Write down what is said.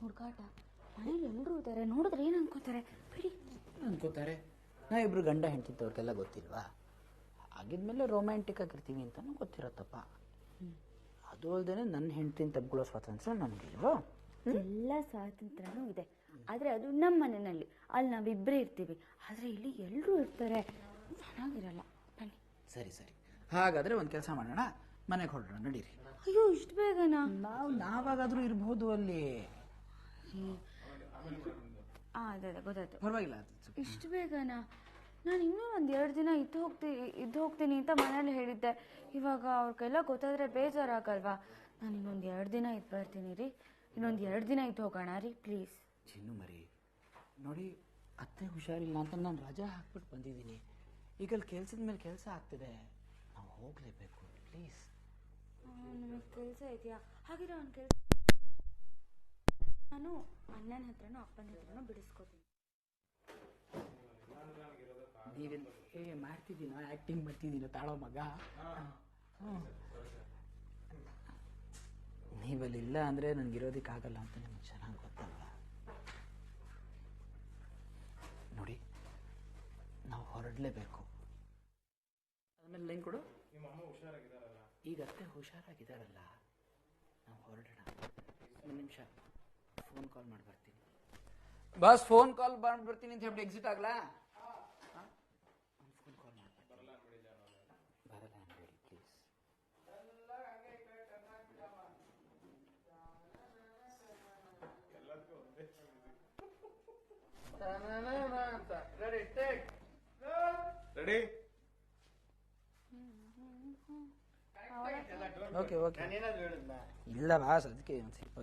ಹುಡುಗಾಟ. ಮನೇಲಿ ಎಲ್ಲರೂ ಇದ್ದಾರೆ ನೋಡಿದ್ರೆ ಏನು ಅನ್ಕೋತಾರೆ? ಬಿಡಿ. ಅನ್ಕೋತಾರೆ? ನಾ ಇಬ್ರು ಗಂಡ ಹೆಂಡತಿದ್ದವ್ರಿಗೆಲ್ಲ ಗೊತ್ತಿಲ್ವಾ? ಆಗಿದ್ಮೇಲೆ ರೊಮ್ಯಾಂಟಿಕ್ ಆಗಿರ್ತೀವಿ ಅಂತಲೂ ಗೊತ್ತಿರತ್ತಪ್ಪ. ಅದು ಅಲ್ಲದೆ ನನ್ನ ಹೆಂಡತಿನ ತಬ್ಕೊಳ್ಳೋ ಸ್ವಾತಂತ್ರ್ಯ ನನಗಿಲ್ವಾ? ಎಲ್ಲ ಸ್ವಾತಂತ್ರ್ಯನೂ ಇದೆ. ಆದರೆ ಅದು ನಮ್ಮ ಮನೆಯಲ್ಲಿ. ಅಲ್ಲಿ ನಾವಿಬ್ಬರೇ ಇರ್ತೀವಿ. ಆದರೆ ಇಲ್ಲಿ ಎಲ್ಲರೂ ಇರ್ತಾರೆ. ಚೆನ್ನಾಗಿರಲ್ಲ. ಬನ್ನಿ. ಸರಿ ಸರಿ. ಹಾಗಾದ್ರೆ ಒಂದು ಕೆಲಸ ಮಾಡೋಣ. ಮನೆಗೆ ಹೊರಡೋಣ ನಡೀರಿ. ಅಯ್ಯೋ ಇಷ್ಟು ಬೇಗನಾ? ನಾವು ನಾವಾಗಾದ್ರೂ ಇರ್ಬೋದು ಅಲ್ಲಿ. ಆ ಅದೇ ಅದೇ ಗೊತ್ತಾಯ್ತು. ಪರವಾಗಿಲ್ಲ ಅದು ಇಷ್ಟು ಬೇಗನಾ? ನಾನು ಇನ್ನೂ ಒಂದು ಎರಡು ದಿನ ಇದ್ದು ಹೋಗ್ತೀನಿ ಇದ್ದು ಹೋಗ್ತೀನಿ ಅಂತ ಮನೇಲಿ ಹೇಳಿದ್ದೆ. ಇವಾಗ ಅವ್ರಿಗೆಲ್ಲ ಗೊತ್ತಾದ್ರೆ ಬೇಜಾರಾಗಲ್ವಾ? ನಾನು ಇನ್ನೊಂದು ಎರಡು ದಿನ ಇದ್ದು ಬರ್ತೀನಿ ರೀ. ಇನ್ನೊಂದು ಎರಡು ದಿನ ಇದ್ದು ಹೋಗೋಣ ರೀ ಪ್ಲೀಸ್. ಚಿನ್ನು ಮರಿ ನೋಡಿ ಅತ್ತೆ ಹುಷಾರಿಲ್ಲ ಅಂತ ನಾನು ರಜಾ ಹಾಕ್ಬಿಟ್ಟು ಬಂದಿದ್ದೀನಿ. ಈಗ ಅಲ್ಲಿ ಕೆಲ್ಸದ ಮೇಲೆ ಕೆಲಸ ಆಗ್ತಿದೆ. ನಾವು ಹೋಗಲೇಬೇಕು ಪ್ಲೀಸ್. ಕೆಲಸ ಇದೆಯಾ? ಹಾಗಿದ್ರೆ ಒಂದು ಕೆಲಸ ನಾನು ಅಣ್ಣನ ಹತ್ರನೂ ಅಪ್ಪನ ಹತ್ರನೂ ಬಿಡಿಸ್ಕೋತೀನಿ. ನೀವೇನು ಏ ಮಾಡ್ತಿದ್ದೀನ? ಆ್ಯಕ್ಟಿಂಗ್ ಮಾಡ್ತಿದ್ದೀನ ತಾಳೋ ಮಗ. ನೀವಲ್ಲಿಲ್ಲ ಅಂದರೆ ಆಗಲ್ಲ ಅಂತ ನಿಮ್ಗೆ ಚೆನ್ನಾಗಿ ಗೊತ್ತಲ್ಲ ನೋಡಿ ನಾವು ಹೊರಡಲೇಬೇಕು. ಆಮೇಲೆ ಲೈನ್ ಕೊಡು. ನಿಮ್ಮ ಅಮ್ಮ ಹುಷಾರಾಗಿದ್ದಾರಲ್ಲ. ನಾವು ಹೊರಡೋಣ. ಒಂದು ನಿಮಿಷ. ಫೋನ್ ಕಾಲ್ ಮಾಡಿ ಬರ್ತೀನಿ ಬಸ್ ಫೋನ್ ಕಾಲ್ ಮಾಡಿ ಬರ್ತೀನಿ ಅಂತ ಹೇಳ್ಬಿಟ್ಟು ಎಕ್ಸಿಟ್ ಆಗ್ಲಾ? ಫೋನ್ ಕಾಲ್ ಮಾಡಿ ಬರಲ್ಲ ಅನ್ಬೇಡಿ ಪ್ಲೀಸ್ ರೆಡಿ ಓಕೆ ಓಕೆ ಇಲ್ಲ ಬಾಸ್ ಅದಕ್ಕೆ ಒಂದು ಸ್ವಲ್ಪ